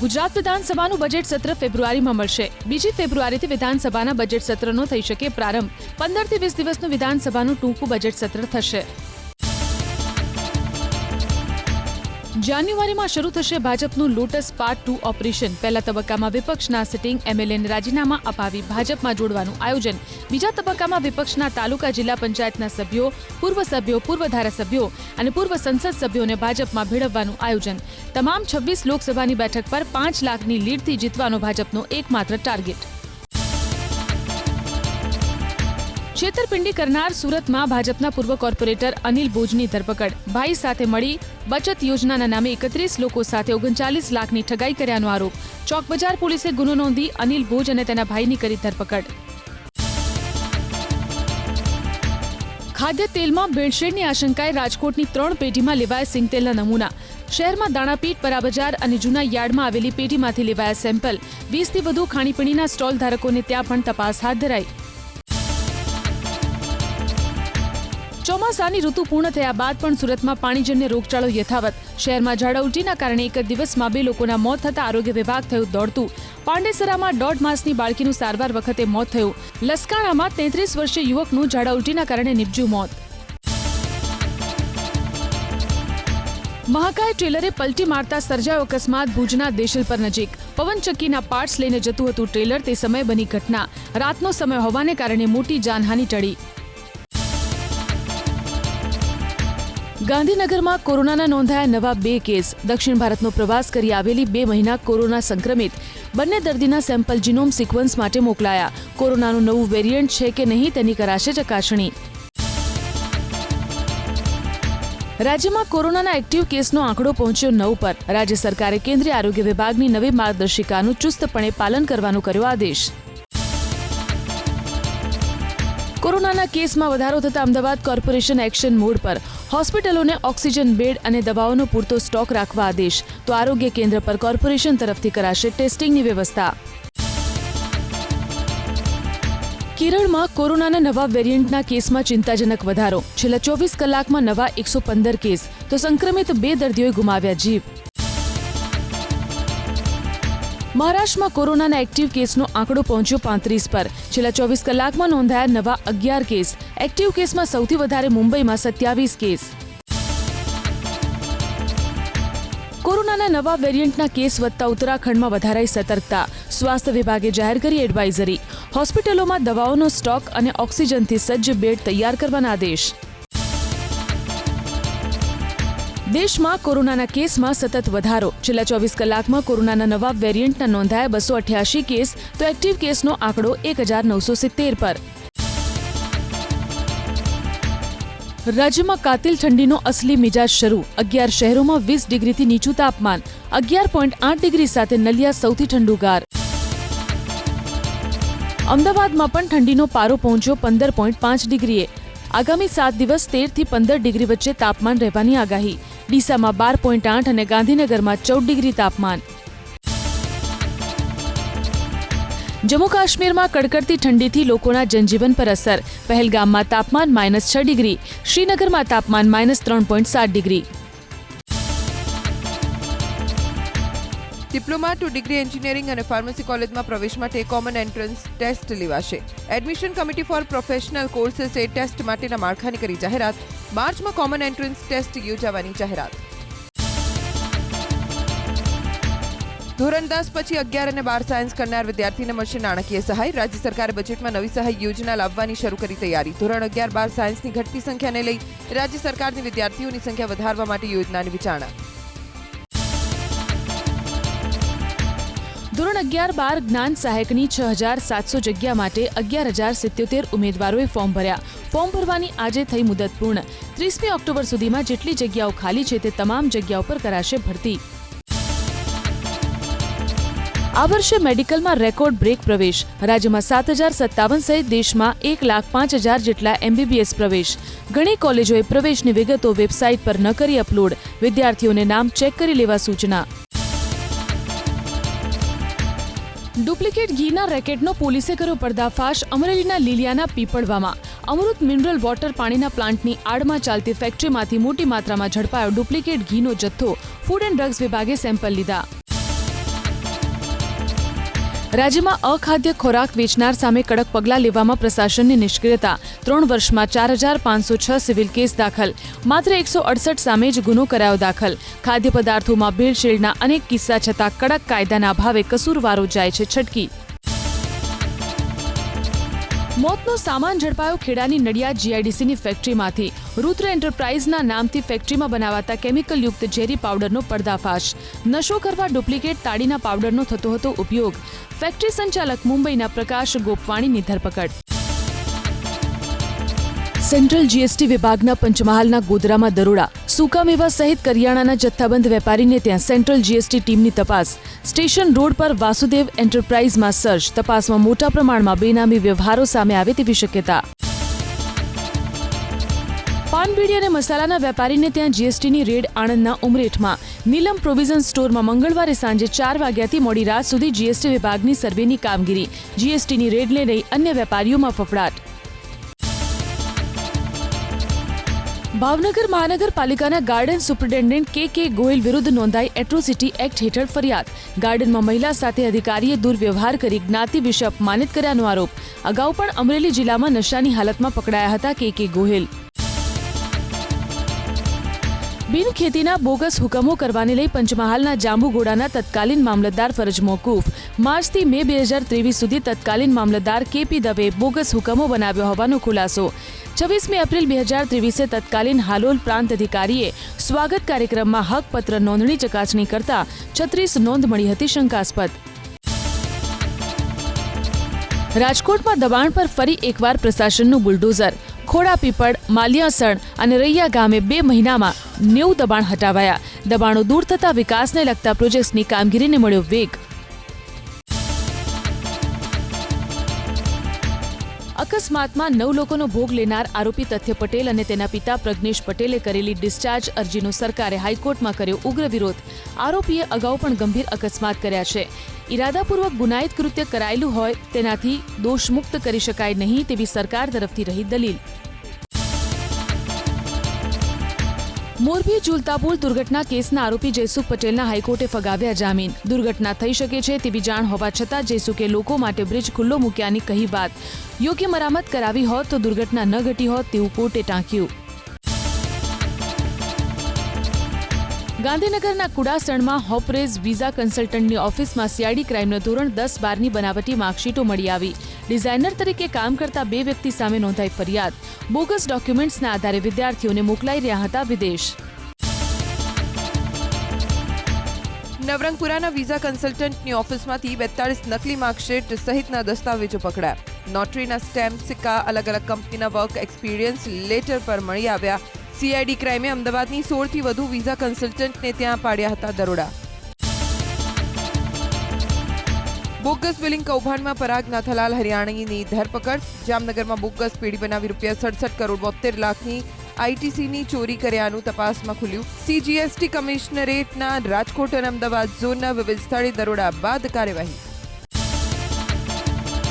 ગુજરાત વિધાનસભાનું બજેટ સત્ર ફેબ્રુઆરીમાં મળશે. બીજી ફેબ્રુઆરીથી વિધાનસભાના બજેટ સત્રનો થઈ શકે પ્રારંભ. પંદરથી વીસ દિવસનું વિધાનસભાનું ટૂંકું બજેટ સત્ર થશે. જાન્યુઆરીમાં શરૂ થશે ભાજપનું લોટસ પાર્ટ ટુ ઓપરેશન. પહેલા તબક્કામાં વિપક્ષના સિટિંગ એમએલએને રાજીનામા અપાવી ભાજપમાં જોડવાનું આયોજન. બીજા તબક્કામાં વિપક્ષના તાલુકા જિલ્લા પંચાયતના સભ્યો, પૂર્વ સભ્યો, પૂર્વ ધારાસભ્યો અને પૂર્વ સંસદ સભ્યોને ભાજપમાં ભેળવવાનું આયોજન. તમામ છવ્વીસ લોકસભાની બેઠક પર પાંચ લાખની લીડથી જીતવાનો ભાજપનો એકમાત્ર ટાર્ગેટ. છેતરપિંડી કરનાર સુરતમાં ભાજપના પૂર્વ કોર્પોરેટર અનિલ બોજની ધરપકડ. ભાઈ સાથે મળી બચત યોજનાના નામે એકત્રીસ લોકો સાથે ઓગણચાલીસ લાખની ઠગાઈ કર્યાનો આરોપ. ચોકબજાર પોલીસે ગુનો નોંધી અનિલ બોજ અને તેના ભાઈની કરી ધરપકડ. ખાદ્ય તેલમાં ભેળસેળની આશંકાએ રાજકોટની ત્રણ પેઢીમાં લેવાયા સિંગતેલના નમૂના. શહેરમાં દાણાપીઠ, પરાબજાર અને જૂના યાર્ડમાં આવેલી પેઢીમાંથી લેવાયા સેમ્પલ. વીસથી વધુ ખાણીપીણીના સ્ટોલ ધારકોને ત્યાં પણ તપાસ હાથ ધરાઈ. ચોમાસાની ઋતુ પૂર્ણ થયા બાદ પણ સુરતમાં પાણીજન્ય રોગચાળો યથાવત. શહેરમાં ઝાડા ઉલટીના કારણે એક દિવસમાં બે લોકોના મોત થતા આરોગ્ય વિભાગ થયું દોડતું. પાંડેસરામાં દોઢ માસની બાળકીનું સારવાર વખતે મોત થયું. લસકાણામાં તેત્રીસ વર્ષીય યુવકનું ઝાડા ઉલટીના કારણે નિપજ્યું મોત. મહાકાય ટ્રેલરે પલટી મારતા સર્જાયો અકસ્માત ભુજના દેશલપર નજીક. પવનચક્કીના પાર્ટ્સ લઈને જતું હતું ટ્રેલર, તે સમયે બની ઘટના. રાતનો સમય હોવાને કારણે મોટી જાનહાની ટળી. ગાંધીનગરમાં કોરોનાના નોંધાયા નવા બે કેસ. દક્ષિણ ભારતનો પ્રવાસ કરી આવેલી બે મહિના કોરોના સંક્રમિત. બંને દર્દીના સેમ્પલ જીનોમ સિક્વન્સ માટે મોકલાયા. કોરોનાનું નવું વેરિયન્ટ છે કે નહીં તેની કરાશે ચકાસણી. રાજ્યમાં કોરોનાના એક્ટિવ કેસનો આંકડો પહોંચ્યો નવ પર. રાજ્ય સરકારે કેન્દ્રીય આરોગ્ય વિભાગની નવી માર્ગદર્શિકાનું ચુસ્તપણે પાલન કરવાનો કર્યો આદેશ. કોરોનાના કેસમાં વધારો થતા અમદાવાદ કોર્પોરેશન એક્શન મોડ પર હોસ્પિટલોને ઓક્સિજન બેડ અને દવાઓનો પૂરતો સ્ટોક રાખવા આદેશ. તો આરોગ્ય કેન્દ્ર પર કોર્પોરેશન તરફથી કરાશે ટેસ્ટિંગની વ્યવસ્થા. કેરળમાં કોરોનાના નવા વેરિયન્ટના કેસમાં ચિંતાજનક વધારો. છેલ્લા ચોવીસ કલાકમાં નવા એકસો પંદર કેસ. તો સંક્રમિત બે દર્દીઓએ ગુમાવ્યા જીવ. મહારાષ્ટ્રમાં કોરોનાના એક્ટિવ કેસનો આંકડો પહોંચ્યો પાંત્રીસ પર. છેલ્લા ચોવીસ કલાકમાં નોંધાયા નવા અગિયાર કેસ. એક્ટિવ કેસમાં સૌથી વધારે મુંબઈમાં સત્યાવીસ કેસ. કોરોનાના નવા વેરિયન્ટના કેસ વધતા ઉત્તરાખંડમાં વધારાઈ સતર્કતા. સ્વાસ્થ્ય વિભાગે જાહેર કરી એડવાઇઝરી. હોસ્પિટલોમાં દવાઓનો સ્ટોક અને ઓક્સિજનથી સજ્જ બેડ તૈયાર કરવાના આદેશ. દેશમાં કોરોનાના કેસમાં સતત વધારો. છેલ્લા ચોવીસ કલાકમાં કોરોનાના નવા વેરિયન્ટના નોંધાયા બસો અઠ્યાસી કેસ, તો એક્ટિવ કેસનો આંકડો એક હજાર નવસો સિત્તેર પર. રાજ્યમાં કાતિલ ઠંડીનો અસલી મિજાજ શરૂ. અગિયાર શહેરોમાં વીસ ડિગ્રીથી નીચું તાપમાન. અગિયાર પોઈન્ટ આઠ ડિગ્રી સાથે નલિયા સૌથી ઠંડુગાર. અમદાવાદમાં પણ ઠંડીનો પારો પહોંચ્યો પંદર પોઈન્ટ પાંચ ડિગ્રીએ. આગામી સાત દિવસ તેરથી પંદર ડિગ્રી વચ્ચે તાપમાન રહેવાની આગાહી. ડીસામાં બાર પોઈન્ટ આઠ અને ગાંધીનગરમાં ચૌદ ડિગ્રી તાપમાન. જમ્મુ કાશ્મીરમાં કડકડતી ઠંડીથી લોકોના જનજીવન પર અસર. પહેલગામમાં તાપમાન માઇનસ છ ડિગ્રી, શ્રીનગરમાં તાપમાન માઇનસ ત્રણ પોઈન્ટ સાત degree. Diploma to degree engineering અને ફાર્મસી કોલેજમાં પ્રવેશ માટે કોમન એન્ટ્રન્સ ટેસ્ટ લેવાશે. એડમિશન કમિટી ફોર પ્રોફેશનલ કોર્सेસે ટેસ્ટ માટેના માળખાની કરી જાહેરાત. માર્ચમાં કોમન એન્ટ્રન્સ ટેસ્ટ યોજાવાની જાહેરાત. ધોરણ દસ પછી અગિયાર અને બાર સાયન્સ કરનાર વિદ્યાર્થીને મળશે નાણાકીય સહાય. રાજ્ય સરકારે બજેટમાં નવી સહાય યોજના લાવવાની શરૂ કરી તૈયારી. ધોરણ અગિયાર બાર સાયન્સની ઘટતી સંખ્યાને લઈ રાજ્ય સરકારની વિદ્યાર્થીઓની સંખ્યા વધારવા માટે યોજનાની વિચારણા. ધોરણ અગિયાર બાર જ્ઞાન સહાયકની છ હજાર સાતસો જગ્યા માટે અગિયાર હજાર સિત્યોતેર ઉમેદવારોએ ફોર્મ ભર્યા. ફોર્મ ભરવાની આજે થઈ મુદત પૂર્ણ ત્રીસમી ઓક્ટોબર સુધીમાં જેટલી જગ્યાઓ ખાલી છે તે તમામ જગ્યાઓ પર કરાશે ભરતી. આ વર્ષે મેડિકલમાં રેકોર્ડ બ્રેક પ્રવેશ. રાજ્યમાં સાત હજાર સત્તાવન સહિત દેશમાં એક લાખ પાંચ હજાર જેટલા એમબીબીએસ પ્રવેશ. ઘણી કોલેજોએ પ્રવેશની વિગતો વેબસાઇટ પર ન કરી અપલોડ. વિદ્યાર્થીઓને નામ ચેક કરી લેવા સૂચના. ડુપ્લિકેટ ઘીના રેકેટનો પોલીસે કર્યો પર્દાફાશ અમરેલીના લીલિયાના પીપળવામાં. અમૃત મિનરલ વોટર પાણીના પ્લાન્ટની આડમાં ચાલતી ફેક્ટરીમાંથી મોટી માત્રામાં ઝડપાયો ડુપ્લિકેટ ઘીનો જથ્થો. ફૂડ એન્ડ ડ્રગ્સ વિભાગે સેમ્પલ લીધા. રાજ્યમાં અખાદ્ય ખોરાક વેચનાર સામે કડક પગલાં લેવામાં પ્રશાસનની નિષ્ક્રિયતા. ત્રણ વર્ષમાં ચાર હજાર પાંચસો છ સિવિલ કેસ દાખલ. માત્ર એકસો અડસઠ સામે જ ગુનો કરાયો દાખલ. ખાદ્ય પદાર્થોમાં ભેળસેળના અનેક કિસ્સા છતાં કડક કાયદાના અભાવે કસૂરવારો જાય છે છટકી. મોતનો સામાન ઝડપાયો ખેડાની નડિયાદ જીઆઈડીસીની ફેક્ટરીમાંથી. રુદ્ર એન્ટરપ્રાઇઝના નામથી ફેક્ટરીમાં બનાવાતા કેમિકલયુક્ત ઝેરી પાવડરનો પર્દાફાશ. નશો કરવા ડુપ્લિકેટ તાડીના પાવડરનો થતો હતો ઉપયોગ. ફેક્ટરી સંચાલક મુંબઈના પ્રકાશ ગોપવાણીની ધરપકડ. સેન્ટ્રલ જીએસટી વિભાગના પંચમહાલના ગોધરામાં દરોડા. સૂકા મેવા સહિત કરિયાણાના જથ્થાબંધ વેપારીને ત્યાં સેન્ટ્રલ જીએસટી ટીમની તપાસ. સ્ટેશન રોડ પર વાસુદેવ એન્ટરપ્રાઇઝમાં સર્ચ. તપાસમાં મોટા પ્રમાણમાં બેનામી વ્યવહારો સામે આવે તેવી શક્યતા. પાનબીડી અને મસાલાના વેપારીને ત્યાં જીએસટીની રેડ આણંદના ઉમરેઠમાં. નીલમ પ્રોવિઝન સ્ટોરમાં મંગળવારે સાંજે ચાર વાગ્યાથી મોડી રાત સુધી જીએસટી વિભાગની સર્વેની કામગીરી. જીએસટીની રેડને લઈ અન્ય વેપારીઓમાં ફફડાટ. ભાવનગર મહાનગરપાલિકાના ગાર્ડન સુપ્રિન્ટેન્ડન્ટ કે કે ગોયલ વિરુદ્ધ નોંધાઈ એટ્રોસિટી એક્ટ હેઠળ ફરિયાદ. ગાર્ડનમાં મહિલા સાથે અધિકારીએ દુર્વ્યવહાર કરી જ્ઞાતિ વિશે અપમાનિત કર્યાનો આરોપ. અગાઉ પણ અમરેલી જિલ્લામાં નશાની હાલતમાં પકડાયા હતા કે કે ગોહિલ. બિન ખેતીના બોગસ હુકમો કરવાને લઈ પંચમહાલના જાંબુગોડાના તત્કાલીન મામલતદાર ફરજ મોકૂફ. માર્ચથી મે બે હજાર ત્રેવીસ સુધી તત્કાલીન મામલતદાર કેપી દવે બોગસ હુકમો બનાવ્યો હોવાનો ખુલાસો. છવ્વીસમી એપ્રિલ બે હજાર ત્રેવીસે તત્કાલીન હાલોલ પ્રાંત અધિકારીએ સ્વાગત કાર્યક્રમમાં હકપત્ર નોંધણી ચકાસણી કરતા છત્રીસ નોંધ મળી હતી શંકાસ્પદ. રાજકોટમાં દબાણ પર ફરી એકવાર પ્રશાસનનું બુલડોઝર. ખોડા પીપળ, માલિયાસણ અને રૈયા ગામે બે મહિનામાં નેવું દબાણ હટાવાયા. દબાણો દૂર થતા વિકાસને લગતા પ્રોજેક્ટ્સની કામગીરીને મળ્યો વેગ. અકસ્માતમાં નવ લોકોનો ભોગ લેનાર આરોપી તથ્ય પટેલ અને તેના પિતા પ્રજ્ઞેશ પટેલે કરેલી ડિસ્ચાર્જ અરજીનો સરકારે હાઈકોર્ટમાં કર્યો ઉગ્ર વિરોધ. આરોપીએ અગાઉ પણ ગંભીર અકસ્માત કર્યા છે. ઇરાદાપૂર્વક ગુનાહિત કૃત્ય કરાયેલું હોય તેનાથી દોષમુક્ત કરી શકાય નહીં તેવી સરકાર તરફથી રહી દલીલ. મોરબી ઝુલતાપુલ દુર્ઘટના કેસના આરોપી જયસુખ પટેલના હાઈકોર્ટે ફગાવ્યા જામીન. દુર્ઘટના થઈ શકે છે તેવી જાણ હોવા છતાં જયસુખે લોકો માટે બ્રિજ ખુલ્લો મૂક્યાની કહી વાત. યોગ્ય મરામત કરાવી હોત તો દુર્ઘટના ન ઘટી હોત તેવું કોર્ટે ટાંક્યું. ગાંધીનગરના કુડાસણમાં હોપરેઝ વિઝા કન્સલ્ટન્ટની ઓફિસમાં સીઆઈડી ક્રાઇમનો ધોરણ દસ બારની બનાવટી માર્કશીટો મળી આવી. ડિઝાઇનર તરીકે કામ કરતા બે વ્યક્તિ સામે નોંધાઈ ફરિયાદ. બોગસ ડોક્યુમેન્ટ્સના આધારે વિદ્યાર્થીઓને મોકલાઈ રહ્યા હતા વિદેશ. નવરંગપુરાના વિઝા કન્સલ્ટન્ટની ઓફિસમાંથી બેતાળીસ નકલી માર્કશીટ સહિતના દસ્તાવેજો પકડાયા. નોટરીના સ્ટેમ્પ, સિક્કા અલગ અલગ કંપનીના વર્ક એક્સપિરિયન્સ લેટર પર મળી આવ્યા. સીઆઈડી ક્રાઇમે અમદાવાદની સોળથી વધુ વિઝા કન્સલ્ટન્ટને ત્યાં પાડ્યા હતા દરોડા. બોગસ બિલિંગ કૌભાંડમાં પરાગ નાથાલાલ હરિયાણીની ધરપકડ. જામનગરમાં બોગસ પેઢી બનાવી રૂપિયા સડસઠ કરોડ બોતેર લાખની આઈટીસીની ચોરી કર્યાનું તપાસમાં ખુલ્યું. સીજીએસટી કમિશનરેટના રાજકોટ અને અમદાવાદ ઝોનના વિવિધ સ્થળે દરોડા બાદ કાર્યવાહી.